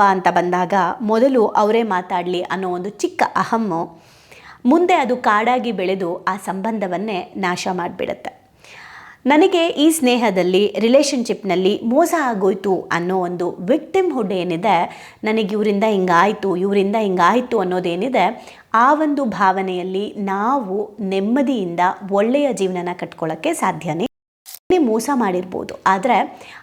ಅಂತ ಬಂದಾಗ ಮೊದಲು ಅವರೇ ಮಾತಾಡಲಿ ಅನ್ನೋ ಒಂದು ಚಿಕ್ಕ ಅಹಮ್ಮು. ಮುಂದೆ ಅದು ಕಾಡಾಗಿ ಬೆಳೆದು ಆ ಸಂಬಂಧವನ್ನೇ ನಾಶ ಮಾಡಿಬಿಡುತ್ತೆ. ನನಗೆ ಈ ಸ್ನೇಹದಲ್ಲಿ, ರಿಲೇಷನ್ಶಿಪ್ನಲ್ಲಿ ಮೋಸ ಆಗೋಯ್ತು ಅನ್ನೋ ಒಂದು ವಿಕ್ಟಿಮ್ ಹುಡ್ ಏನಿದೆ, ನನಗೆ ಇವರಿಂದ ಹಿಂಗಾಯಿತು ಇವರಿಂದ ಹಿಂಗಾಯಿತು ಅನ್ನೋದೇನಿದೆ, ಆ ಒಂದು ಭಾವನೆಯಲ್ಲಿ ನಾವು ನೆಮ್ಮದಿಯಿಂದ ಒಳ್ಳೆಯ ಜೀವನನ ಕಟ್ಕೊಳ್ಳೋಕ್ಕೆ ಸಾಧ್ಯನೇ ಮೋಸ ಮಾಡಿರ್ಬೋದು. ಆದರೆ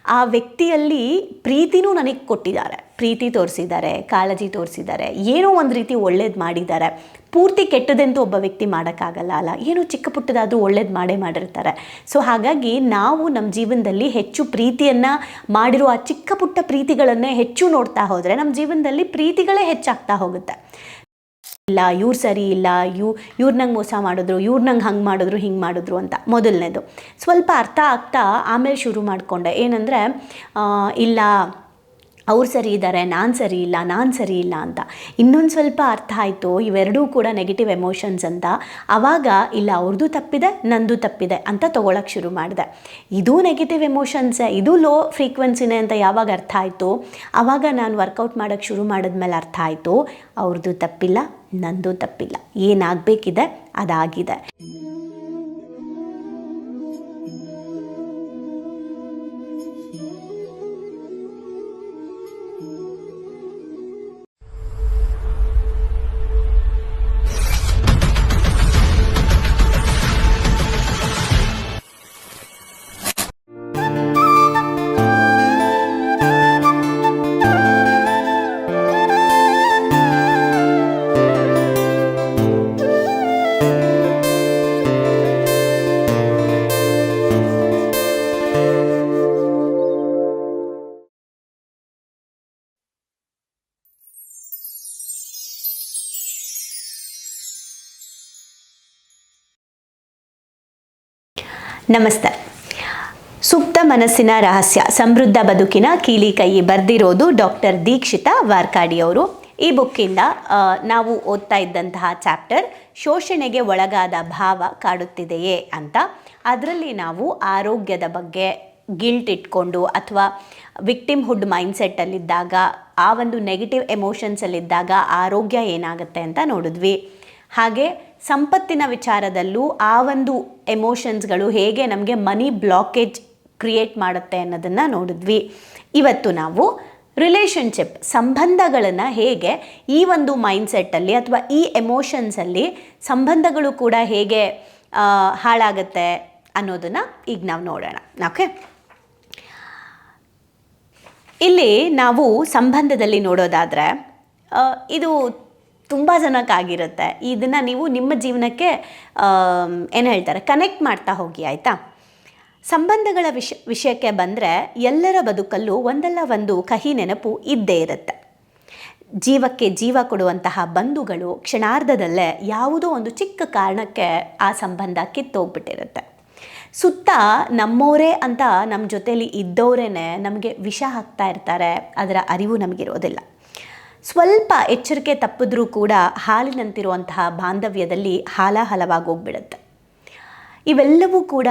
ಆ ವ್ಯಕ್ತಿಯಲ್ಲಿ ಪ್ರೀತಿನೂ ನನಗೆ ಕೊಟ್ಟಿದ್ದಾರೆ. ಪ್ರೀತಿ ತೋರಿಸಿದ್ದಾರೆ, ಕಾಳಜಿ ತೋರಿಸಿದ್ದಾರೆ, ಏನೋ ಒಂದು ರೀತಿ ಒಳ್ಳೇದು ಮಾಡಿದ್ದಾರೆ. ಪೂರ್ತಿ ಕೆಟ್ಟದೆಂದು ಒಬ್ಬ ವ್ಯಕ್ತಿ ಮಾಡೋಕ್ಕಾಗಲ್ಲ ಅಲ್ಲ? ಏನೋ ಚಿಕ್ಕ ಪುಟ್ಟದಾದರೂ ಒಳ್ಳೇದು ಮಾಡೇ ಮಾಡಿರ್ತಾರೆ. ಸೊ ಹಾಗಾಗಿ ನಾವು ನಮ್ಮ ಜೀವನದಲ್ಲಿ ಹೆಚ್ಚು ಪ್ರೀತಿಯನ್ನು ಮಾಡಿರೋ ಆ ಚಿಕ್ಕ ಪುಟ್ಟ ಪ್ರೀತಿಗಳನ್ನೇ ಹೆಚ್ಚು ನೋಡ್ತಾ ಹೋದರೆ ನಮ್ಮ ಜೀವನದಲ್ಲಿ ಪ್ರೀತಿಗಳೇ ಹೆಚ್ಚಾಗ್ತಾ ಹೋಗುತ್ತೆ. ಇಲ್ಲ, ಇವ್ರು ಸರಿ ಇಲ್ಲ ಇವ್ ಇವ್ರು ನಂಗೆ ಮೋಸ ಮಾಡಿದ್ರು, ಇವ್ರು ನಂಗೆ ಹಂಗೆ ಮಾಡಿದ್ರು, ಹಿಂಗೆ ಮಾಡಿದ್ರು ಅಂತ ಮೊದಲನೇದು. ಸ್ವಲ್ಪ ಅರ್ಥ ಆಗ್ತಾ ಆಮೇಲೆ ಶುರು ಮಾಡಿಕೊಂಡೆ. ಏನಂದರೆ ಇಲ್ಲ ಅವ್ರು ಸರಿ ಇದ್ದಾರೆ ನಾನು ಸರಿ ಇಲ್ಲ, ನಾನು ಸರಿ ಇಲ್ಲ ಅಂತ. ಇನ್ನೊಂದು ಸ್ವಲ್ಪ ಅರ್ಥ ಆಯಿತು, ಇವೆರಡೂ ಕೂಡ ನೆಗೆಟಿವ್ ಎಮೋಷನ್ಸ್ ಅಂತ. ಆವಾಗ ಇಲ್ಲ ಅವ್ರದ್ದು ತಪ್ಪಿದೆ, ನಂದು ತಪ್ಪಿದೆ ಅಂತ ತೊಗೊಳಕ್ಕೆ ಶುರು ಮಾಡಿದೆ. ಇದು ನೆಗೆಟಿವ್ ಎಮೋಷನ್ಸೇ ಇದು ಲೋ ಫ್ರೀಕ್ವೆನ್ಸಿನೇ ಅಂತ ಯಾವಾಗ ಅರ್ಥ ಆಯಿತು? ಆವಾಗ ನಾನು ವರ್ಕೌಟ್ ಮಾಡೋಕ್ಕೆ ಶುರು ಮಾಡಿದ್ಮೇಲೆ ಅರ್ಥ ಆಯಿತು ಅವ್ರದ್ದು ತಪ್ಪಿಲ್ಲ, ನಂದು ತಪ್ಪಿಲ್ಲ. ಏನಾಗಬೇಕಿದೆ, ಅದಾಗಿದೆ. ನಮಸ್ತೆ. ಸುಪ್ತ ಮನಸ್ಸಿನ ರಹಸ್ಯ, ಸಮೃದ್ಧ ಬದುಕಿನ ಕೀಲಿ ಕೈ ಬರೆದಿರೋದು ಡಾಕ್ಟರ್ ದೀಕ್ಷಿತಾ ವಾರ್ಕಾಡಿ ಅವರು. ಈ ಬುಕ್ಕಿಂದ ನಾವು ಓದ್ತಾ ಇದ್ದಂತಹ ಚಾಪ್ಟರ್ ಶೋಷಣೆಗೆ ಒಳಗಾದ ಭಾವ ಕಾಡುತ್ತಿದೆಯೇ ಅಂತ. ಅದರಲ್ಲಿ ನಾವು ಆರೋಗ್ಯದ ಬಗ್ಗೆ ಗಿಲ್ಟ್ ಇಟ್ಕೊಂಡು ಅಥವಾ ವಿಕ್ಟಿಮ್ ಹುಡ್ ಮೈಂಡ್ಸೆಟ್ಟಲ್ಲಿದ್ದಾಗ ಆ ಒಂದು ನೆಗೆಟಿವ್ ಎಮೋಷನ್ಸಲ್ಲಿದ್ದಾಗ ಆರೋಗ್ಯ ಏನಾಗುತ್ತೆ ಅಂತ ನೋಡಿದ್ವಿ. ಹಾಗೆ ಸಂಪತ್ತಿನ ವಿಚಾರದಲ್ಲೂ ಆ ಒಂದು ಎಮೋಷನ್ಸ್ಗಳು ಹೇಗೆ ನಮಗೆ ಮನಿ ಬ್ಲಾಕೇಜ್ ಕ್ರಿಯೇಟ್ ಮಾಡುತ್ತೆ ಅನ್ನೋದನ್ನು ನೋಡಿದ್ವಿ. ಇವತ್ತು ನಾವು ರಿಲೇಷನ್ಶಿಪ್ ಸಂಬಂಧಗಳನ್ನು ಹೇಗೆ ಈ ಒಂದು ಮೈಂಡ್ಸೆಟ್ಟಲ್ಲಿ ಅಥವಾ ಈ ಎಮೋಷನ್ಸಲ್ಲಿ ಸಂಬಂಧಗಳು ಕೂಡ ಹೇಗೆ ಹಾಳಾಗುತ್ತೆ ಅನ್ನೋದನ್ನು ಈಗ ನಾವು ನೋಡೋಣ. ಓಕೆ? ಇಲ್ಲಿ ನಾವು ಸಂಬಂಧದಲ್ಲಿ ನೋಡೋದಾದರೆ ಇದು ತುಂಬ ಜನಕ್ಕಾಗಿರುತ್ತೆ ಇದನ್ನು ನೀವು ನಿಮ್ಮ ಜೀವನಕ್ಕೆ ಏನು ಹೇಳ್ತಾರೆ ಕನೆಕ್ಟ್ ಮಾಡ್ತಾ ಹೋಗಿ, ಆಯಿತಾ? ಸಂಬಂಧಗಳ ವಿಷ, ವಿಷಯಕ್ಕೆ ಬಂದರೆ ಎಲ್ಲರ ಬದುಕಲ್ಲೂ ಒಂದಲ್ಲ ಒಂದು ಕಹಿ ನೆನಪು ಇದ್ದೇ ಇರುತ್ತೆ. ಜೀವಕ್ಕೆ ಜೀವ ಕೊಡುವಂತಹ ಬಂಧುಗಳು ಕ್ಷಣಾರ್ಧದಲ್ಲೇ ಯಾವುದೋ ಒಂದು ಚಿಕ್ಕ ಕಾರಣಕ್ಕೆ ಆ ಸಂಬಂಧ ಕಿತ್ತೋಗ್ಬಿಟ್ಟಿರುತ್ತೆ. ಸುತ್ತ ನಮ್ಮವರೇ ಅಂತ ನಮ್ಮ ಜೊತೇಲಿ ಇದ್ದವರೇ ನಮಗೆ ವಿಷ ಹಾಕ್ತಾ ಇರ್ತಾರೆ, ಅದರ ಅರಿವು ನಮಗಿರೋದಿಲ್ಲ. ಸ್ವಲ್ಪ ಎಚ್ಚರಿಕೆ ತಪ್ಪಿದ್ರೂ ಕೂಡ ಹಾಲಿನಂತಿರುವಂತಹ ಬಾಂಧವ್ಯದಲ್ಲಿ ಹಾಲಾಹಲವಾಗೋಗ್ಬಿಡುತ್ತೆ. ಇವೆಲ್ಲವೂ ಕೂಡ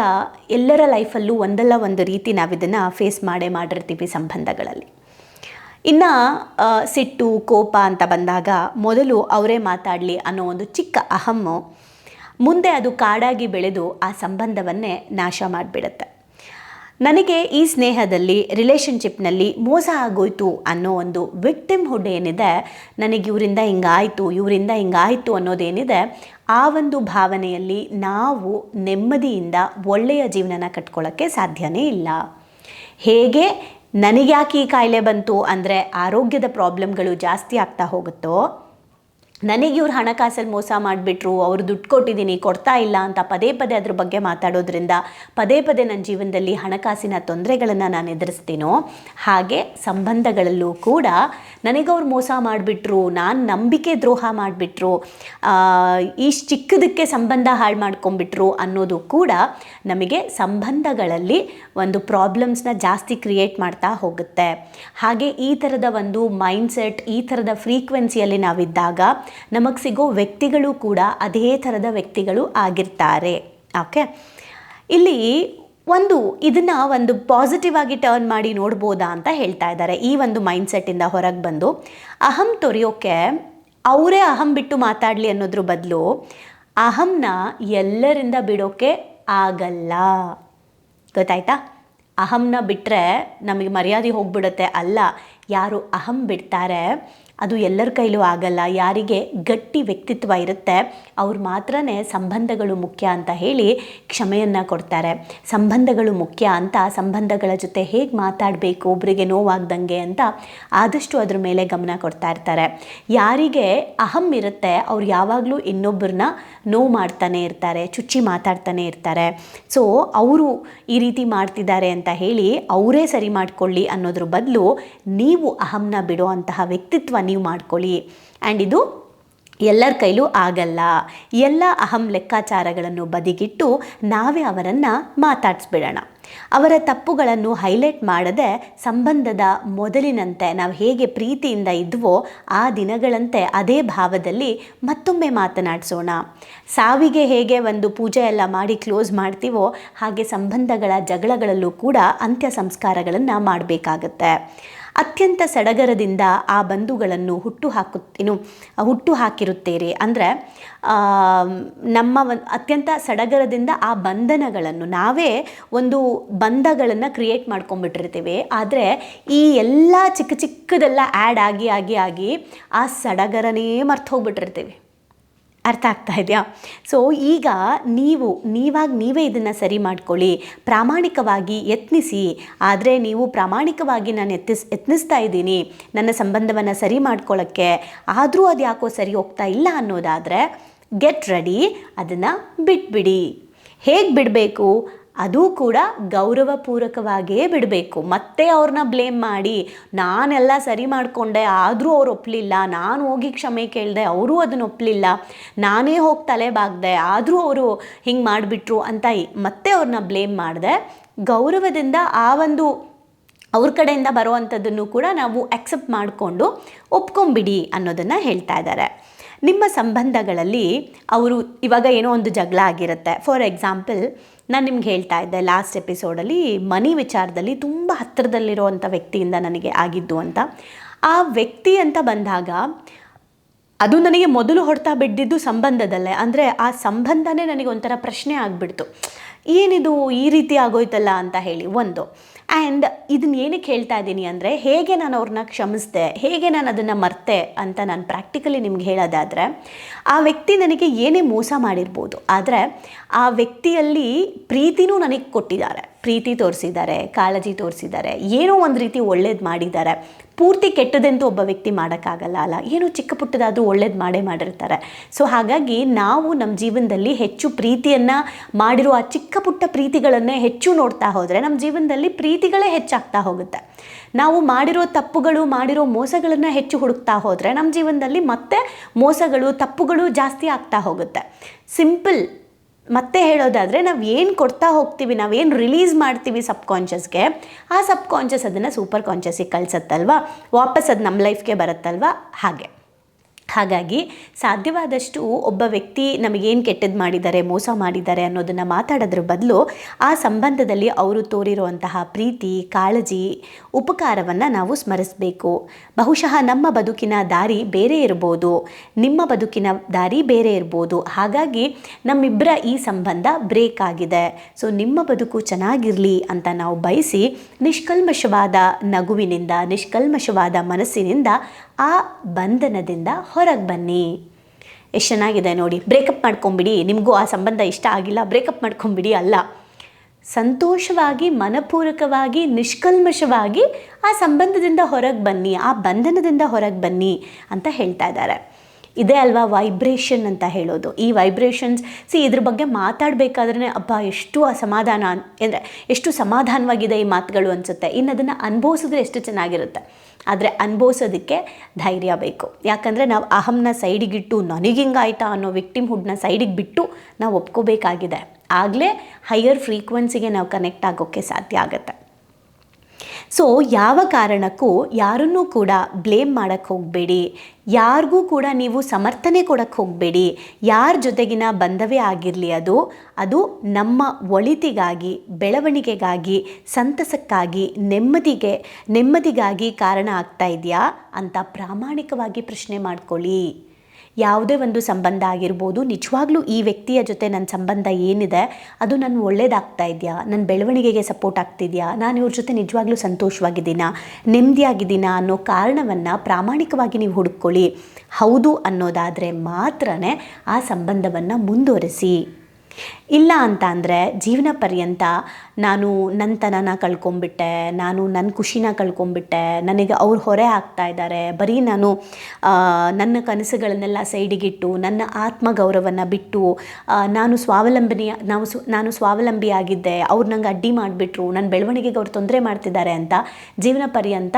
ಎಲ್ಲರ ಲೈಫಲ್ಲೂ ಒಂದಲ್ಲ ಒಂದು ರೀತಿ ನಾವು ಇದನ್ನು ಫೇಸ್ ಮಾಡೇ ಮಾಡಿರ್ತೀವಿ ಸಂಬಂಧಗಳಲ್ಲಿ. ಇನ್ನು ಸಿಟ್ಟು, ಕೋಪ ಅಂತ ಬಂದಾಗ ಮೊದಲು ಅವರೇ ಮಾತಾಡಲಿ ಅನ್ನೋ ಒಂದು ಚಿಕ್ಕ ಅಹಮ್ಮು ಮುಂದೆ ಅದು ಕಾಡಾಗಿ ಬೆಳೆದು ಆ ಸಂಬಂಧವನ್ನೇ ನಾಶ ಮಾಡಿಬಿಡುತ್ತೆ. ನನಗೆ ಈ ಸ್ನೇಹದಲ್ಲಿ ರಿಲೇಷನ್ಶಿಪ್ನಲ್ಲಿ ಮೋಸ ಆಗೋಯ್ತು ಅನ್ನೋ ಒಂದು ವಿಕ್ಟಿಮ್ ಹುಡ್ ಏನಿದೆ, ನನಗೆ ಇವರಿಂದ ಹಿಂಗಾಯಿತು ಇವರಿಂದ ಹಿಂಗಾಯಿತು ಅನ್ನೋದೇನಿದೆ ಆ ಒಂದು ಭಾವನೆಯಲ್ಲಿ ನಾವು ನೆಮ್ಮದಿಯಿಂದ ಒಳ್ಳೆಯ ಜೀವನನ ಕಟ್ಕೊಳ್ಳೋಕ್ಕೆ ಸಾಧ್ಯನೇ ಇಲ್ಲ. ಹೇಗೆ, ನನಗ್ಯಾಕೆ ಈ ಕಾಯಿಲೆ ಬಂತು ಅಂದರೆ ಆರೋಗ್ಯದ ಪ್ರಾಬ್ಲಮ್ಗಳು ಜಾಸ್ತಿ ಆಗ್ತಾ ಹೋಗುತ್ತೋ ನನಗೆ ಇವ್ರು ಹಣಕಾಸಲ್ಲಿ ಮೋಸ ಮಾಡಿಬಿಟ್ರು, ಅವ್ರು ದುಡ್ಡು ಕೊಟ್ಟಿದ್ದೀನಿ, ಕೊಡ್ತಾ ಇಲ್ಲ ಅಂತ ಪದೇ ಪದೇ ಅದ್ರ ಬಗ್ಗೆ ಮಾತಾಡೋದ್ರಿಂದ ಪದೇ ಪದೇ ನನ್ನ ಜೀವನದಲ್ಲಿ ಹಣಕಾಸಿನ ತೊಂದರೆಗಳನ್ನು ನಾನು ಎದುರಿಸ್ತೀನೋ, ಹಾಗೆ ಸಂಬಂಧಗಳಲ್ಲೂ ಕೂಡ ನನಗೆ ಅವ್ರು ಮೋಸ ಮಾಡಿಬಿಟ್ರು, ನಾನು ನಂಬಿಕೆ ದ್ರೋಹ ಮಾಡಿಬಿಟ್ರು ಇಷ್ಟು ಚಿಕ್ಕದಕ್ಕೆ ಸಂಬಂಧ ಹಾಳು ಮಾಡ್ಕೊಂಬಿಟ್ರು ಅನ್ನೋದು ಕೂಡ ನಮಗೆ ಸಂಬಂಧಗಳಲ್ಲಿ ಒಂದು ಪ್ರಾಬ್ಲಮ್ಸ್ನ ಜಾಸ್ತಿ ಕ್ರಿಯೇಟ್ ಮಾಡ್ತಾ ಹೋಗುತ್ತೆ. ಹಾಗೆ ಈ ಥರದ ಒಂದು ಮೈಂಡ್ಸೆಟ್ ಈ ಥರದ ಫ್ರೀಕ್ವೆನ್ಸಿಯಲ್ಲಿ ನಾವಿದ್ದಾಗ ನಮಗೆ ಸಿಗೋ ವ್ಯಕ್ತಿಗಳು ಕೂಡ ಅದೇ ಥರದ ವ್ಯಕ್ತಿಗಳು ಆಗಿರ್ತಾರೆ. ಓಕೆ ಇಲ್ಲಿ ಒಂದು, ಇದನ್ನು ಒಂದು ಪಾಸಿಟಿವ್ ಆಗಿ ಟರ್ನ್ ಮಾಡಿ ನೋಡ್ಬೋದಾ ಅಂತ ಹೇಳ್ತಾ ಇದ್ದಾರೆ. ಈ ಒಂದು ಮೈಂಡ್ಸೆಟ್ಟಿಂದ ಹೊರಗೆ ಬಂದು, ಅಹಂ ತೊರೆಯೋಕೆ ಅವರೇ ಅಹಂ ಬಿಟ್ಟು ಮಾತಾಡಲಿ ಅನ್ನೋದ್ರ ಬದಲು, ಅಹಂನ ಎಲ್ಲರಿಂದ ಬಿಡೋಕೆ ಆಗಲ್ಲ. ಗೊತ್ತಾಯ್ತಾ? ಅಹಂನ ಬಿಟ್ಟರೆ ನಮಗೆ ಮರ್ಯಾದೆ ಹೋಗ್ಬಿಡುತ್ತೆ ಅಲ್ಲ. ಯಾರು ಅಹಂ ಬಿಡ್ತಾರೆ ಅದು ಎಲ್ಲರ ಕೈಲೂ ಆಗಲ್ಲ, ಯಾರಿಗೆ ಗಟ್ಟಿ ವ್ಯಕ್ತಿತ್ವ ಇರುತ್ತೆ, ಅವ್ರು ಮಾತ್ರ ಸಂಬಂಧಗಳು ಮುಖ್ಯ ಅಂತ ಹೇಳಿ ಕ್ಷಮೆಯನ್ನು ಕೊಡ್ತಾರೆ. ಸಂಬಂಧಗಳು ಮುಖ್ಯ ಅಂತ ಸಂಬಂಧಗಳ ಜೊತೆ ಹೇಗೆ ಮಾತಾಡಬೇಕು ಒಬ್ಬರಿಗೆ ನೋವಾಗ್ದಂಗೆ ಅಂತ ಆದಷ್ಟು ಅದ್ರ ಮೇಲೆ ಗಮನ ಕೊಡ್ತಾ ಇರ್ತಾರೆ. ಯಾರಿಗೆ ಅಹಂ ಇರುತ್ತೆ, ಅವ್ರು ಯಾವಾಗಲೂ ಇನ್ನೊಬ್ಬರನ್ನ ನೋವು ಮಾಡ್ತಾನೆ ಇರ್ತಾರೆ, ಚುಚ್ಚಿ ಮಾತಾಡ್ತಾನೆ ಇರ್ತಾರೆ. ಸೊ ಅವರು ಈ ರೀತಿ ಮಾಡ್ತಿದ್ದಾರೆ ಅಂತ ಹೇಳಿ ಅವರೇ ಸರಿ ಮಾಡಿಕೊಳ್ಳಿ ಅನ್ನೋದ್ರ ಬದಲು ನೀವು ಅಹಂನ ಬಿಡೋ ಅಂತಹ ವ್ಯಕ್ತಿತ್ವ ನೀವು ಮಾಡ್ಕೊಳ್ಳಿ. ಆ್ಯಂಡ್ ಇದು ಎಲ್ಲರ ಕೈಲೂ ಆಗಲ್ಲ. ಎಲ್ಲ ಅಹಂ ಲೆಕ್ಕಾಚಾರಗಳನ್ನು ಬದಿಗಿಟ್ಟು ನಾವೇ ಅವರನ್ನು ಮಾತಾಡಿಸ್ಬಿಡೋಣ. ಅವರ ತಪ್ಪುಗಳನ್ನು ಹೈಲೈಟ್ ಮಾಡದೆ ಸಂಬಂಧದ ಮೊದಲಿನಂತೆ ನಾವು ಹೇಗೆ ಪ್ರೀತಿಯಿಂದ ಇದ್ವೋ ಆ ದಿನಗಳಂತೆ ಅದೇ ಭಾವದಲ್ಲಿ ಮತ್ತೊಮ್ಮೆ ಮಾತನಾಡಿಸೋಣ. ಸಾವಿಗೆ ಹೇಗೆ ಒಂದು ಪೂಜೆ ಎಲ್ಲ ಮಾಡಿ ಕ್ಲೋಸ್ ಮಾಡ್ತೀವೋ ಹಾಗೆ ಸಂಬಂಧಗಳ ಜಗಳಗಳಲ್ಲೂ ಕೂಡ ಅಂತ್ಯ ಸಂಸ್ಕಾರಗಳನ್ನು ಮಾಡಬೇಕಾಗತ್ತೆ. ಅತ್ಯಂತ ಸಡಗರದಿಂದ ಆ ಬಂಧುಗಳನ್ನು ಹುಟ್ಟು ಹಾಕುತ್ತೇನು ಹುಟ್ಟು ಹಾಕಿರುತ್ತೀರಿ ಅಂದರೆ ನಮ್ಮ ಅತ್ಯಂತ ಸಡಗರದಿಂದ ಆ ಬಂಧನಗಳನ್ನು ನಾವೇ ಒಂದು ಬಂಧಗಳನ್ನು ಕ್ರಿಯೇಟ್ ಮಾಡ್ಕೊಂಡ್ಬಿಟ್ಟಿರ್ತೀವಿ. ಆದರೆ, ಈ ಎಲ್ಲ ಚಿಕ್ಕ ಚಿಕ್ಕದೆಲ್ಲ ಆ್ಯಡ್ ಆಗಿ ಆಗಿ ಆಗಿ ಆ ಸಡಗರನೇ ಮರ್ತು ಹೋಗ್ಬಿಟ್ಟಿರ್ತೀವಿ. ಅರ್ಥ ಆಗ್ತಾ ಇದೆಯಾ? ಸೊ ಈಗ ನೀವು, ನೀವಾಗಿ ನೀವೇ ಇದನ್ನು ಸರಿ ಮಾಡ್ಕೊಳ್ಳಿ, ಪ್ರಾಮಾಣಿಕವಾಗಿ ಯತ್ನಿಸಿ, ಆದರೆ ನೀವು ಪ್ರಾಮಾಣಿಕವಾಗಿ ನಾನು ಯತ್ನಿಸ್, ಯತ್ನಿಸ್ತಾ ಇದ್ದೀನಿ, ನನ್ನ ಸಂಬಂಧವನ್ನು ಸರಿ ಮಾಡ್ಕೊಳ್ಳೋಕ್ಕೆ ಆದರೂ ಅದು ಯಾಕೋ ಸರಿ ಹೋಗ್ತಾ ಇಲ್ಲ ಅನ್ನೋದಾದರೆ ಗೆಟ್ ರೆಡಿ ಅದನ್ನು ಬಿಟ್ಬಿಡಿ. ಹೇಗೆ ಬಿಡಬೇಕು? ಅದು ಕೂಡ ಗೌರವಪೂರ್ವಕವಾಗಿಯೇ ಬಿಡಬೇಕು. ಮತ್ತೆ ಅವ್ರನ್ನ ಬ್ಲೇಮ್ ಮಾಡಿ, ನಾನೆಲ್ಲ ಸರಿ ಮಾಡಿಕೊಂಡೆ, ಆದರೂ ಅವ್ರು ಒಪ್ಪಲಿಲ್ಲ ನಾನು ಹೋಗಿ ಕ್ಷಮೆ ಕೇಳಿದೆ, ಅವರು ಅದನ್ನು ಒಪ್ಪಲಿಲ್ಲ ನಾನೇ ಹೋಗಿ ತಲೆ ಬಾಗ್ದೆ, ಆದರೂ ಅವರು ಹಿಂಗೆ ಮಾಡಿಬಿಟ್ರು ಅಂತ ಮತ್ತೆ ಅವ್ರನ್ನ ಬ್ಲೇಮ್ ಮಾಡಿದೆ. ಗೌರವದಿಂದ ಆ ಒಂದು ಅವ್ರ ಕಡೆಯಿಂದ ಬರುವಂಥದ್ದನ್ನು ಕೂಡ ನಾವು ಅಕ್ಸೆಪ್ಟ್ ಮಾಡಿಕೊಂಡು ಒಪ್ಕೊಂಬಿಡಿ ಅನ್ನೋದನ್ನು ಹೇಳ್ತಾ ಇದ್ದಾರೆ ನಿಮ್ಮ ಸಂಬಂಧಗಳಲ್ಲಿ ಅವರು ಇವಾಗ ಏನೋ ಒಂದು ಜಗಳ ಆಗಿರುತ್ತೆ. ಫಾರ್ ಎಕ್ಸಾಂಪಲ್ ನಾನು ನಿಮ್ಗೆ ಹೇಳ್ತಾ ಇದ್ದೆ ಲಾಸ್ಟ್ ಎಪಿಸೋಡಲ್ಲಿ ಮನಿ ವಿಚಾರದಲ್ಲಿ ತುಂಬ ಹತ್ತಿರದಲ್ಲಿರುವಂಥ ವ್ಯಕ್ತಿಯಿಂದ ನನಗೆ ಆಗಿದ್ದು ಅಂತ. ಆ ವ್ಯಕ್ತಿ ಅಂತ ಬಂದಾಗ ಅದು ನನಗೆ ಮೊದಲು ಹೊಡ್ತಾ ಬಿದ್ದಿದ್ದು ಸಂಬಂಧದಲ್ಲೇ. ಅಂದರೆ ಆ ಸಂಬಂಧನೇ ನನಗೆ ಒಂಥರ ಪ್ರಶ್ನೆ ಆಗಿಬಿಡ್ತು. ಏನಿದು ಈ ರೀತಿ ಆಗೋಯ್ತಲ್ಲ ಅಂತ ಹೇಳಿ ಒಂದು. ಆ್ಯಂಡ್ ಇದನ್ನ ಏನಕ್ಕೆ ಹೇಳ್ತಾ ಇದ್ದೀನಿ ಅಂದರೆ, ಹೇಗೆ ನಾನು ಅವ್ರನ್ನ ಕ್ಷಮಿಸಿದೆ, ಹೇಗೆ ನಾನು ಅದನ್ನು ಮರ್ತೆ ಅಂತ ನಾನು ಪ್ರಾಕ್ಟಿಕಲಿ ನಿಮ್ಗೆ ಹೇಳೋದಾದರೆ, ಆ ವ್ಯಕ್ತಿ ನನಗೆ ಏನೇ ಮೋಸ ಮಾಡಿರ್ಬೋದು, ಆದರೆ ಆ ವ್ಯಕ್ತಿಯಲ್ಲಿ ಪ್ರೀತಿನೂ ನನಗೆ ಕೊಟ್ಟಿದ್ದಾರೆ. ಪ್ರೀತಿ ತೋರಿಸಿದ್ದಾರೆ, ಕಾಳಜಿ ತೋರಿಸಿದ್ದಾರೆ, ಏನೋ ಒಂದು ರೀತಿ ಒಳ್ಳೇದು ಮಾಡಿದ್ದಾರೆ. ಪೂರ್ತಿ ಕೆಟ್ಟದಂತೂ ಒಬ್ಬ ವ್ಯಕ್ತಿ ಮಾಡೋಕ್ಕಾಗಲ್ಲ ಅಲ್ಲ? ಏನೋ ಚಿಕ್ಕ ಪುಟ್ಟದಾದರೂ ಒಳ್ಳೇದು ಮಾಡೇ ಮಾಡಿರ್ತಾರೆ. ಸೊ ಹಾಗಾಗಿ ನಾವು ನಮ್ಮ ಜೀವನದಲ್ಲಿ ಹೆಚ್ಚು ಪ್ರೀತಿಯನ್ನು ಮಾಡಿರೋ ಆ ಚಿಕ್ಕ ಪುಟ್ಟ ಪ್ರೀತಿಗಳನ್ನೇ ಹೆಚ್ಚು ನೋಡ್ತಾ ಹೋದರೆ ನಮ್ಮ ಜೀವನದಲ್ಲಿ ಪ್ರೀತಿಗಳೇ ಹೆಚ್ಚಾಗ್ತಾ ಹೋಗುತ್ತೆ. ನಾವು ಮಾಡಿರೋ ತಪ್ಪುಗಳು, ಮಾಡಿರೋ ಮೋಸಗಳನ್ನು ಹೆಚ್ಚು ಹುಡುಕ್ತಾ ಹೋದರೆ ನಮ್ಮ ಜೀವನದಲ್ಲಿ ಮತ್ತೆ ಮೋಸಗಳು, ತಪ್ಪುಗಳು ಜಾಸ್ತಿ ಆಗ್ತಾ ಹೋಗುತ್ತೆ. ಸಿಂಪಲ್ ಮತ್ತೆ ಹೇಳೋದಾದರೆ ನಾವು ಏನು ಕೊಡ್ತಾ ಹೋಗ್ತೀವಿ ನಾವೇನು ರಿಲೀಸ್ ಮಾಡ್ತೀವಿ ಸಬ್ ಕಾನ್ಷಿಯಸ್ಗೆ ಆ ಸಬ್ ಕಾನ್ಷಿಯಸ್ ಅದನ್ನು ಸೂಪರ್ ಕಾನ್ಷಿಯಸ್ಸಿಗೆ ಕಳಿಸತ್ತಲ್ವ? ವಾಪಸ್ ಅದು ನಮ್ಮ ಲೈಫ್ಗೆ ಬರುತ್ತಲ್ವ? ಹಾಗೆ. ಹಾಗಾಗಿ ಸಾಧ್ಯವಾದಷ್ಟು ಒಬ್ಬ ವ್ಯಕ್ತಿ ನಮಗೇನು ಕೆಟ್ಟದ್ದು ಮಾಡಿದ್ದಾರೆ, ಮೋಸ ಮಾಡಿದ್ದಾರೆ ಅನ್ನೋದನ್ನು ಮಾತಾಡೋದ್ರ ಬದಲು ಆ ಸಂಬಂಧದಲ್ಲಿ ಅವರು ತೋರಿರುವಂತಹ ಪ್ರೀತಿ, ಕಾಳಜಿ, ಉಪಕಾರವನ್ನು ನಾವು ಸ್ಮರಿಸಬೇಕು. ಬಹುಶಃ ನಮ್ಮ ಬದುಕಿನ ದಾರಿ ಬೇರೆ ಇರ್ಬೋದು, ನಿಮ್ಮ ಬದುಕಿನ ದಾರಿ ಬೇರೆ ಇರ್ಬೋದು. ಹಾಗಾಗಿ ನಮ್ಮಿಬ್ಬರ ಈ ಸಂಬಂಧ ಬ್ರೇಕ್ ಆಗಿದೆ. ಸೊ, ನಿಮ್ಮ ಬದುಕು ಚೆನ್ನಾಗಿರಲಿ ಅಂತ ನಾವು ಬಯಸಿ ನಿಷ್ಕಲ್ಮಶವಾದ ನಗುವಿನಿಂದ, ನಿಷ್ಕಲ್ಮಶವಾದ ಮನಸ್ಸಿನಿಂದ ಆ ಬಂಧನದಿಂದ ಹೊರಗೆ ಬನ್ನಿ. ಎಷ್ಟು ಚೆನ್ನಾಗಿದೆ ನೋಡಿ. ಬ್ರೇಕಪ್ ಮಾಡ್ಕೊಂಬಿಡಿ. ನಿಮಗೂ ಆ ಸಂಬಂಧ ಇಷ್ಟ ಆಗಿಲ್ಲ. ಬ್ರೇಕಪ್ ಮಾಡ್ಕೊಂಬಿಡಿ ಅಲ್ಲ. ಸಂತೋಷವಾಗಿ, ಮನಪೂರಕವಾಗಿ, ನಿಷ್ಕಲ್ಮಶವಾಗಿ ಆ ಸಂಬಂಧದಿಂದ ಹೊರಗೆ ಬನ್ನಿ. ಆ ಬಂಧನದಿಂದ ಹೊರಗೆ ಬನ್ನಿ ಅಂತ ಹೇಳ್ತಾ ಇದ್ದಾರೆ. ಇದೇ ಅಲ್ವಾ ವೈಬ್ರೇಷನ್ ಅಂತ ಹೇಳೋದು. ಈ ವೈಬ್ರೇಷನ್ಸ್ ಸಿ ಇದ್ರ ಬಗ್ಗೆ ಮಾತಾಡಬೇಕಾದ್ರೆ ಅಬ್ಬ, ಎಷ್ಟು ಅಸಮಾಧಾನ ಅಂದರೆ ಎಷ್ಟು ಸಮಾಧಾನವಾಗಿದೆ ಈ ಮಾತುಗಳು ಅನಿಸುತ್ತೆ. ಇನ್ನು ಅದನ್ನು ಅನುಭವಿಸಿದ್ರೆ ಎಷ್ಟು ಚೆನ್ನಾಗಿರುತ್ತೆ. ಆದರೆ ಅನುಭವಿಸೋದಕ್ಕೆ ಧೈರ್ಯ ಬೇಕು. ಯಾಕಂದರೆ ನಾವು ಅಹಂನ ಸೈಡಿಗಿಟ್ಟು ನನಗಿಂಗಾಯ್ತಾ ಅನ್ನೋ ವಿಕ್ಟಿಮ್ ಹುಡ್ನ ಸೈಡಿಗೆ ಬಿಟ್ಟು ನಾವು ಒಪ್ಕೋಬೇಕಾಗಿದೆ. ಆಗಲೇ ಹೈಯರ್ ಫ್ರೀಕ್ವೆನ್ಸಿಗೆ ನಾವು ಕನೆಕ್ಟ್ ಆಗೋಕ್ಕೆ ಸಾಧ್ಯ ಆಗುತ್ತೆ. ಸೊ ಯಾವ ಕಾರಣಕ್ಕೂ ಯಾರನ್ನೂ ಕೂಡ ಬ್ಲೇಮ್ ಮಾಡೋಕ್ಕೆ ಹೋಗಬೇಡಿ. ಯಾರಿಗೂ ಕೂಡ ನೀವು ಸಮರ್ಥನೆ ಕೊಡೋಕ್ಕೆ ಹೋಗಬೇಡಿ. ಯಾರ ಜೊತೆಗಿನ ಬಂಧವೇ ಆಗಿರಲಿ ಅದು ಅದು ನಮ್ಮ ಒಳಿತಿಗಾಗಿ, ಬೆಳವಣಿಗೆಗಾಗಿ, ಸಂತಸಕ್ಕಾಗಿ, ನೆಮ್ಮದಿಗೆ, ನೆಮ್ಮದಿಗಾಗಿ ಕಾರಣ ಆಗ್ತಾ ಇದೆಯಾ ಅಂತ ಪ್ರಾಮಾಣಿಕವಾಗಿ ಪ್ರಶ್ನೆ ಮಾಡ್ಕೊಳ್ಳಿ. ಯಾವುದೇ ಒಂದು ಸಂಬಂಧ ಆಗಿರ್ಬೋದು, ನಿಜವಾಗ್ಲೂ ಈ ವ್ಯಕ್ತಿಯ ಜೊತೆ ನನ್ನ ಸಂಬಂಧ ಏನಿದೆ, ಅದು ನನ್ನ ಒಳ್ಳೇದಾಗ್ತಾ ಇದೆಯಾ? ನನ್ನ ಬೆಳವಣಿಗೆಗೆ ಸಪೋರ್ಟ್ ಆಗ್ತಿದೆಯಾ? ನಾನು ಇವ್ರ ಜೊತೆ ನಿಜವಾಗ್ಲೂ ಸಂತೋಷವಾಗಿದ್ದೀನಾ? ನೆಮ್ಮದಿಯಾಗಿದ್ದೀನಾ ಅನ್ನೋ ಕಾರಣವನ್ನು ಪ್ರಾಮಾಣಿಕವಾಗಿ ನೀವು ಹುಡುಕೊಳ್ಳಿ. ಹೌದು ಅನ್ನೋದಾದರೆ ಮಾತ್ರನೇ ಆ ಸಂಬಂಧವನ್ನು ಮುಂದುವರಿಸಿ. ಇಲ್ಲ ಅಂತ ಅಂದರೆ ಜೀವನ ಪರ್ಯಂತ ನಾನು ನನ್ನತನನ ಕಳ್ಕೊಂಬಿಟ್ಟೆ ನಾನು ನನ್ನ ಖುಷಿನ ಕಳ್ಕೊಂಬಿಟ್ಟೆ ನನಗೆ ಅವ್ರು ಹೊರೆ ಆಗ್ತಾ ಇದ್ದಾರೆ. ಬರೀ ನಾನು ನನ್ನ ಕನಸುಗಳನ್ನೆಲ್ಲ ಸೈಡಿಗಿಟ್ಟು, ನನ್ನ ಆತ್ಮಗೌರವನ ಬಿಟ್ಟು ನಾನು ಸ್ವಾವಲಂಬನಿ, ನಾವು ನಾನು ಸ್ವಾವಲಂಬಿಯಾಗಿದ್ದೆ ಅವ್ರು ನಂಗೆ ಅಡ್ಡಿ ಮಾಡಿಬಿಟ್ರು ನನ್ನ ಬೆಳವಣಿಗೆಗೆ ಅವ್ರು ತೊಂದರೆ ಮಾಡ್ತಿದ್ದಾರೆ ಅಂತ ಜೀವನ ಪರ್ಯಂತ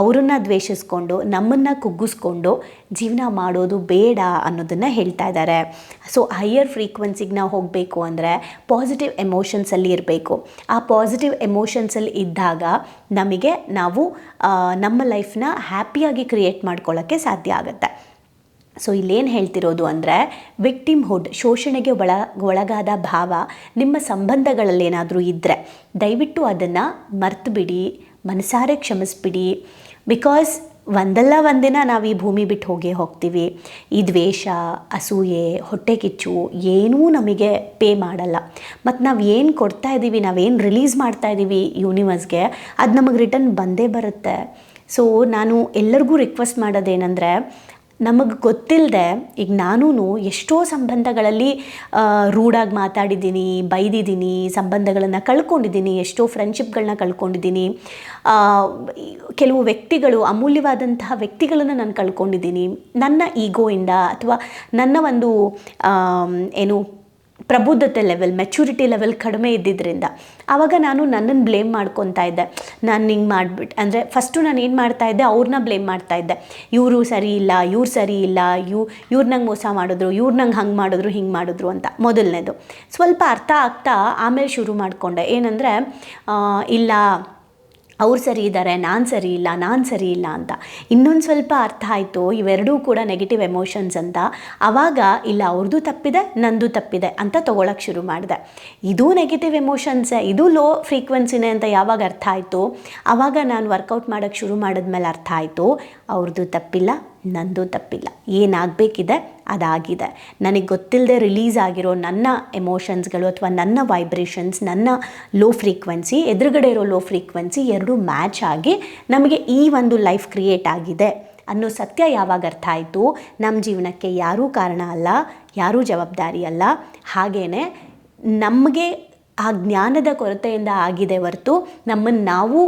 ಅವರನ್ನ ದ್ವೇಷಿಸ್ಕೊಂಡು, ನಮ್ಮನ್ನು ಕುಗ್ಗಿಸ್ಕೊಂಡು ಜೀವನ ಮಾಡೋದು ಬೇಡ ಅನ್ನೋದನ್ನು ಹೇಳ್ತಾ ಇದ್ದಾರೆ. ಸೊ ಹೈಯರ್ ಫ್ರೀಕ್ವೆನ್ಸಿಗೆ ನಾವು ಹೋಗಬೇಕು ಅಂದರೆ ಪಾಸಿಟಿವ್ ಎಮೋಷನ್ಸಲ್ಲಿ ಇರಬೇಕು. ಆ ಪಾಸಿಟಿವ್ ಎಮೋಷನ್ಸಲ್ಲಿ ಇದ್ದಾಗ ನಮಗೆ ನಾವು ನಮ್ಮ ಲೈಫ್ನ ಹ್ಯಾಪಿಯಾಗಿ ಕ್ರಿಯೇಟ್ ಮಾಡ್ಕೊಳ್ಳೋಕ್ಕೆ ಸಾಧ್ಯ ಆಗುತ್ತೆ. ಸೊ ಇಲ್ಲೇನು ಹೇಳ್ತಿರೋದು ಅಂದರೆ ವಿಕ್ಟಿಮ್ಹುಡ್ ಶೋಷಣೆಗೆ ಒಳ, ಒಳಗಾದ ಭಾವ ನಿಮ್ಮ ಸಂಬಂಧಗಳಲ್ಲೇನಾದರೂ ಇದ್ದರೆ ದಯವಿಟ್ಟು ಅದನ್ನು ಮರ್ತುಬಿಡಿ, ಮನಸಾರೆ ಕ್ಷಮಿಸ್ಬಿಡಿ. ಬಿಕಾಸ್ ಒಂದಲ್ಲ ಒಂದಿನ ನಾವು ಈ ಭೂಮಿ ಬಿಟ್ಟು ಹೋಗೇ ಹೋಗ್ತೀವಿ. ಈ ದ್ವೇಷ, ಅಸೂಯೆ, ಹೊಟ್ಟೆ ಕಿಚ್ಚು ಏನೂ ನಮಗೆ ಪೇ ಮಾಡಲ್ಲ. ಮತ್ತು ನಾವು ಏನು ಕೊಡ್ತಾ ಇದ್ದೀವಿ ನಾವೇನು ರಿಲೀಸ್ ಮಾಡ್ತಾ ಇದ್ದೀವಿ ಯೂನಿವರ್ಸ್ಗೆ ಅದು ನಮಗೆ ರಿಟರ್ನ್ ಬಂದೇ ಬರುತ್ತೆ. ಸೊ ನಾನು ಎಲ್ಲರಿಗೂ ರಿಕ್ವೆಸ್ಟ್ ಮಾಡೋದೇನೆಂದರೆ ನಮಗೆ ಗೊತ್ತಿಲ್ಲದೆ ಈಗ ನಾನೂ ಎಷ್ಟೋ ಸಂಬಂಧಗಳಲ್ಲಿ ರೂಡಾಗಿ ಮಾತಾಡಿದ್ದೀನಿ, ಬೈದಿದ್ದೀನಿ, ಸಂಬಂಧಗಳನ್ನು ಕಳ್ಕೊಂಡಿದ್ದೀನಿ, ಎಷ್ಟೋ ಫ್ರೆಂಡ್ಶಿಪ್ಗಳನ್ನ ಕಳ್ಕೊಂಡಿದ್ದೀನಿ. ಕೆಲವು ವ್ಯಕ್ತಿಗಳು, ಅಮೂಲ್ಯವಾದಂತಹ ವ್ಯಕ್ತಿಗಳನ್ನು ನಾನು ಕಳ್ಕೊಂಡಿದ್ದೀನಿ. ನನ್ನ ಈಗೋಯಿಂದ ಅಥವಾ ನನ್ನ ಒಂದು ಏನು ಪ್ರಬುದ್ಧತೆ ಲೆವೆಲ್ ಮೆಚುರಿಟಿ ಲೆವೆಲ್ ಕಡಿಮೆ ಇದ್ದಿದ್ದರಿಂದ ಆವಾಗ ನಾನು ನನ್ನನ್ನು ಬ್ಲೇಮ್ ಮಾಡ್ಕೊತಾ ಇದ್ದೆ. ನಾನು ಹಿಂಗೆ ಮಾಡಿಬಿಟ್ಟು ಅಂದರೆ ಫಸ್ಟು ನಾನು ಏನು ಮಾಡ್ತಾ ಇದ್ದೆ ಅವ್ರನ್ನ ಬ್ಲೇಮ್ ಮಾಡ್ತಾ ಇದ್ದೆ. ಇವರು ಸರಿ ಇಲ್ಲ, ಇವ್ರು ಸರಿ ಇಲ್ಲ, ಇವ್, ಇವ್ರು ನಂಗೆ ಮೋಸ ಮಾಡಿದ್ರು, ಇವ್ರು ನಂಗೆ ಹಂಗೆ ಮಾಡಿದ್ರು, ಹಿಂಗೆ ಮಾಡಿದ್ರು ಅಂತ ಮೊದಲನೇದು. ಸ್ವಲ್ಪ ಅರ್ಥ ಆಗ್ತಾ ಆಮೇಲೆ ಶುರು ಮಾಡಿಕೊಂಡೆ. ಏನಂದರೆ ಇಲ್ಲ ಅವ್ರು ಸರಿ ಇದ್ದಾರೆ, ನಾನು ಸರಿ ಇಲ್ಲ, ನಾನು ಸರಿ ಇಲ್ಲ ಅಂತ. ಇನ್ನೊಂದು ಸ್ವಲ್ಪ ಅರ್ಥ ಆಯಿತು, ಇವೆರಡೂ ಕೂಡ ನೆಗೆಟಿವ್ ಎಮೋಷನ್ಸ್ ಅಂತ. ಆವಾಗ ಇಲ್ಲ ಅವ್ರದ್ದು ತಪ್ಪಿದೆ, ನಂದು ತಪ್ಪಿದೆ ಅಂತ ತೊಗೊಳಕ್ಕೆ ಶುರು ಮಾಡಿದೆ. ಇದು ನೆಗೆಟಿವ್ ಎಮೋಷನ್ಸೇ ಇದು ಲೋ ಫ್ರೀಕ್ವೆನ್ಸಿನೇ ಅಂತ ಯಾವಾಗ ಅರ್ಥ ಆಯಿತು? ಆವಾಗ ನಾನು ವರ್ಕೌಟ್ ಮಾಡೋಕ್ಕೆ ಶುರು ಮಾಡಿದ್ಮೇಲೆ ಅರ್ಥ ಆಯಿತು ಅವ್ರದ್ದು ತಪ್ಪಿಲ್ಲ ನಂದು ತಪ್ಪಿಲ್ಲ. ಏನಾಗಬೇಕಿದೆ? ಅದಾಗಿದೆ. ನನಗೆ ಗೊತ್ತಿಲ್ಲದೆ ರಿಲೀಸ್ ಆಗಿರೋ ನನ್ನ ಎಮೋಷನ್ಸ್ಗಳು ಅಥವಾ ನನ್ನ ವೈಬ್ರೇಷನ್ಸ್ ನನ್ನ ಲೋ ಫ್ರೀಕ್ವೆನ್ಸಿ ಎದುರುಗಡೆ ಇರೋ ಲೋ ಫ್ರೀಕ್ವೆನ್ಸಿ ಎರಡೂ ಮ್ಯಾಚ್ ಆಗಿ ನಮಗೆ ಈ ಒಂದು ಲೈಫ್ ಕ್ರಿಯೇಟ್ ಆಗಿದೆ. ಅನ್ನೋ ಸತ್ಯ ಯಾವಾಗ ಅರ್ಥ ಆಯಿತು? ನಮ್ಮ ಜೀವನಕ್ಕೆ ಯಾರೂ ಕಾರಣ ಅಲ್ಲ, ಯಾರೂ ಜವಾಬ್ದಾರಿ ಅಲ್ಲ. ಹಾಗೇ ನಮಗೆ ಆ ಜ್ಞಾನದ ಕೊರತೆಯಿಂದ ಆಗಿದೆ ಹೊರತು ನಮ್ಮನ್ನು ನಾವು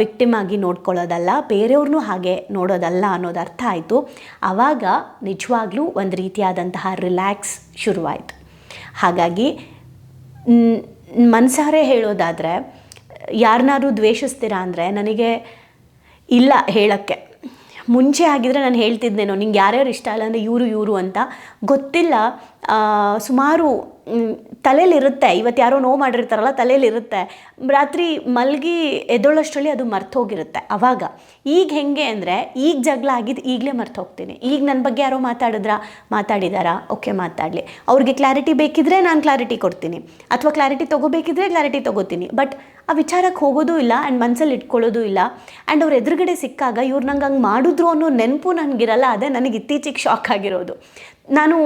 ವಿಕ್ಟಿಮ್ ಆಗಿ ನೋಡ್ಕೊಳ್ಳೋದಲ್ಲ ಬೇರೆಯವ್ರನ್ನೂ ಹಾಗೆ ನೋಡೋದಲ್ಲ ಅನ್ನೋದು ಅರ್ಥ ಆಯಿತು. ಆವಾಗ ನಿಜವಾಗ್ಲೂ ಒಂದು ರೀತಿಯಾದಂತಹ ರಿಲ್ಯಾಕ್ಸ್ ಶುರುವಾಯಿತು. ಹಾಗಾಗಿ ಮನಸಾರೆ ಹೇಳೋದಾದರೆ ಯಾರನ್ನಾದ್ರೂ ದ್ವೇಷಿಸ್ತೀರಾ ಅಂದರೆ ನನಗೆ ಇಲ್ಲ ಹೇಳೋಕ್ಕೆ. ಮುಂಚೆ ಆಗಿದ್ರೆ ನಾನು ಹೇಳ್ತಿದ್ದೇನೋ, ನಿಂಗೆ ಯಾರ್ಯಾರು ಇಷ್ಟ ಇಲ್ಲ ಅಂದರೆ ಇವರು ಇವರು ಅಂತ. ಗೊತ್ತಿಲ್ಲ. ಸುಮಾರು ತಲೆಯಲ್ಲಿರುತ್ತೆ ಇವತ್ತು ಯಾರೋ ನೋವು ಮಾಡಿರ್ತಾರಲ್ಲ ತಲೆಯಲ್ಲಿರುತ್ತೆ ರಾತ್ರಿ ಮಲಗಿ ಎದ್ದೊಳ್ಳೋಷ್ಟರಲ್ಲಿ ಅದು ಮರ್ತೋಗಿರುತ್ತೆ ಅವಾಗ. ಈಗ ಹೆಂಗೆ ಅಂದರೆ, ಈಗ ಜಗಳ ಆಗಿದ್ದು ಈಗಲೇ ಮರ್ತು ಹೋಗ್ತೀನಿ ಈಗ ನನ್ನ ಬಗ್ಗೆ ಯಾರೋ ಮಾತಾಡಿದ್ರಾ? ಮಾತಾಡಿದಾರಾ? ಓಕೆ, ಮಾತಾಡಲಿ. ಅವ್ರಿಗೆ ಕ್ಲಾರಿಟಿ ಬೇಕಿದ್ರೆ ನಾನು ಕ್ಲಾರಿಟಿ ಕೊಡ್ತೀನಿ. ಅಥವಾ ಕ್ಲಾರಿಟಿ ತೊಗೋಬೇಕಿದ್ರೆ ಕ್ಲಾರಿಟಿ ತೊಗೋತೀನಿ. ಬಟ್ ಆ ವಿಚಾರಕ್ಕೆ ಹೋಗೋದು ಇಲ್ಲ ಆ್ಯಂಡ್ ಮನಸ್ಸಲ್ಲಿ ಇಟ್ಕೊಳ್ಳೋದು ಇಲ್ಲ. ಆ್ಯಂಡ್ ಅವ್ರ ಎದುರುಗಡೆ ಸಿಕ್ಕಾಗ ಇವ್ರು ನಂಗೆ ಹಂಗೆ ಮಾಡಿದ್ರು ಅನ್ನೋ ನೆನಪು ನನಗಿರಲ್ಲ, ಅದೇ ನನಗೆ ಇತ್ತೀಚೆಗೆ ಶಾಕ್ ಆಗಿರೋದು. ನಾನು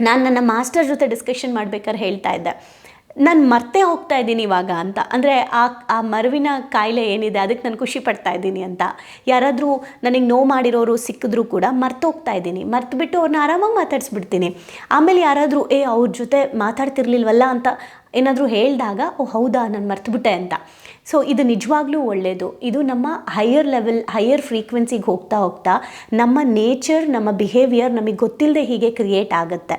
ನಾನು ನನ್ನ ಮಾಸ್ಟರ್ ಜೊತೆ ಡಿಸ್ಕಷನ್ ಮಾಡ್ಬೇಕಾದ್ರೆ ಹೇಳ್ತಾ ಇದ್ದೆ. ನಾನು ಮರ್ತೇ ಹೋಗ್ತಾ ಇದ್ದೀನಿ ಇವಾಗ ಅಂತ. ಅಂದರೆ ಆ ಆ ಮರುವಿನ ಕಾಯಿಲೆ ಏನಿದೆ ಅದಕ್ಕೆ ನಾನು ಖುಷಿ ಪಡ್ತಾ ಇದ್ದೀನಿ ಅಂತ. ಯಾರಾದರೂ ನನಗೆ ನೋವು ಮಾಡಿರೋರು ಸಿಕ್ಕಿದ್ರೂ ಕೂಡ ಮರ್ತು ಹೋಗ್ತಾ ಇದ್ದೀನಿ. ಮರ್ತು ಬಿಟ್ಟು ಅವ್ರನ್ನ ಆರಾಮಾಗಿ ಮಾತಾಡಿಸ್ಬಿಡ್ತೀನಿ. ಆಮೇಲೆ ಯಾರಾದರೂ, ಏ, ಅವ್ರ ಜೊತೆ ಮಾತಾಡ್ತಿರ್ಲಿಲ್ವಲ್ಲ ಅಂತ ಏನಾದರೂ ಹೇಳಿದಾಗ, ಓ ಹೌದಾ, ನಾನು ಮರ್ತುಬಿಟ್ಟೆ ಅಂತ. ಸೊ ಇದು ನಿಜವಾಗ್ಲೂ ಒಳ್ಳೆಯದು ಇದು ನಮ್ಮ ಹೈಯರ್ ಲೆವೆಲ್ ಹೈಯರ್ ಫ್ರೀಕ್ವೆನ್ಸಿಗೆ ಹೋಗ್ತಾ ಹೋಗ್ತಾ ನಮ್ಮ ನೇಚರ್ ನಮ್ಮ ಬಿಹೇವಿಯರ್ ನಮಗೆ ಗೊತ್ತಿಲ್ಲದೆ ಹೀಗೆ ಕ್ರಿಯೇಟ್ ಆಗುತ್ತೆ.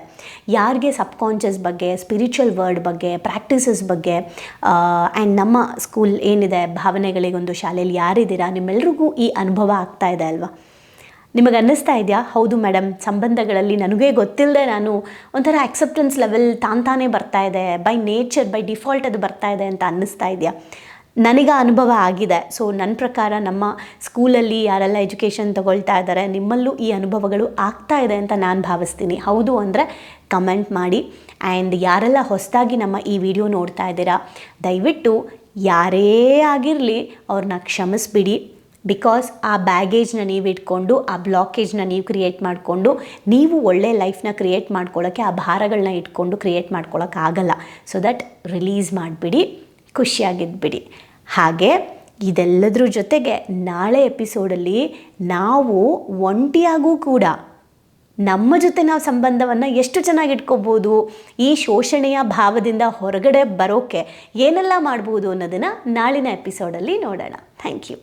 ಯಾರಿಗೆ ಸಬ್ಕಾನ್ಷಿಯಸ್ ಬಗ್ಗೆ ಸ್ಪಿರಿಚುವಲ್ ವರ್ಡ್ ಬಗ್ಗೆ ಪ್ರಾಕ್ಟೀಸಸ್ ಬಗ್ಗೆ ಆ್ಯಂಡ್ ನಮ್ಮ ಸ್ಕೂಲ್ ಏನಿದೆ, ಭಾವನೆಗಳಿಗೊಂದು ಶಾಲೆಯಲ್ಲಿ ಯಾರಿದ್ದೀರಾ, ನಿಮ್ಮೆಲ್ರಿಗೂ ಈ ಅನುಭವ ಆಗ್ತಾ ಇದೆ ಅಲ್ವಾ? ನಿಮಗೆ ಅನ್ನಿಸ್ತಾ ಇದೆಯಾ? ಹೌದು ಮೇಡಮ್ ಸಂಬಂಧಗಳಲ್ಲಿ ನನಗೇ ಗೊತ್ತಿಲ್ಲದೆ ನಾನು ಒಂಥರ ಅಕ್ಸೆಪ್ಟೆನ್ಸ್ ಲೆವೆಲ್ ತಾನ್ ತಾನೇ ಬರ್ತಾ ಇದೆ ಬೈ ನೇಚರ್ ಬೈ ಡಿಫಾಲ್ಟ್ ಅದು ಬರ್ತಾ ಇದೆ ಅಂತ ಅನ್ನಿಸ್ತಾ ಇದೆಯಾ? ನನಗೆ ಅನುಭವ ಆಗಿದೆ. ಸೊ ನನ್ನ ಪ್ರಕಾರ ನಮ್ಮ ಸ್ಕೂಲಲ್ಲಿ ಯಾರೆಲ್ಲ ಎಜುಕೇಷನ್ ತಗೊಳ್ತಾ ಇದ್ದಾರೆ ನಿಮ್ಮಲ್ಲೂ ಈ ಅನುಭವಗಳು ಆಗ್ತಾ ಇದೆ ಅಂತ ನಾನು ಭಾವಿಸ್ತೀನಿ. ಹೌದು ಅಂದರೆ ಕಮೆಂಟ್ ಮಾಡಿ. ಆ್ಯಂಡ್ ಯಾರೆಲ್ಲ ಹೊಸದಾಗಿ ನಮ್ಮ ಈ ವಿಡಿಯೋ ನೋಡ್ತಾ ಇದ್ದೀರಾ, ದಯವಿಟ್ಟು ಯಾರೇ ಆಗಿರಲಿ ಅವ್ರನ್ನ ಕ್ಷಮಿಸ್ಬಿಡಿ. ಬಿಕಾಸ್ ಆ ಬ್ಯಾಗೇಜ್ನ ನೀವು ಇಟ್ಕೊಂಡು, ಆ ಬ್ಲಾಕೇಜ್ನ ನೀವು ಕ್ರಿಯೇಟ್ ಮಾಡಿಕೊಂಡು, ನೀವು ಒಳ್ಳೆ ಲೈಫ್ನ ಕ್ರಿಯೇಟ್ ಮಾಡ್ಕೊಳ್ಳೋಕ್ಕೆ ಆ ಭಾರಗಳನ್ನ ಇಟ್ಕೊಂಡು ಕ್ರಿಯೇಟ್ ಮಾಡ್ಕೊಳ್ಳೋಕ್ಕಾಗಲ್ಲ ಸೊ ದಟ್ ರಿಲೀಸ್ ಮಾಡಿಬಿಡಿ, ಖುಷಿಯಾಗಿದ್ಬಿಡಿ. ಹಾಗೆ ಇದೆಲ್ಲದ್ರ ಜೊತೆಗೆ ನಾಳೆ ಎಪಿಸೋಡಲ್ಲಿ ನಾವು ಒಂಟಿಯಾಗೂ ಕೂಡ ನಮ್ಮ ಜೊತೆ ನಾವು ಸಂಬಂಧವನ್ನು ಎಷ್ಟು ಚೆನ್ನಾಗಿ ಇಟ್ಕೋಬೋದು, ಈ ಶೋಷಣೆಯ ಭಾವದಿಂದ ಹೊರಗಡೆ ಬರೋಕ್ಕೆ ಏನೆಲ್ಲ ಮಾಡ್ಬೋದು ಅನ್ನೋದನ್ನು ನಾಳಿನ ಎಪಿಸೋಡಲ್ಲಿ ನೋಡೋಣ. Thank you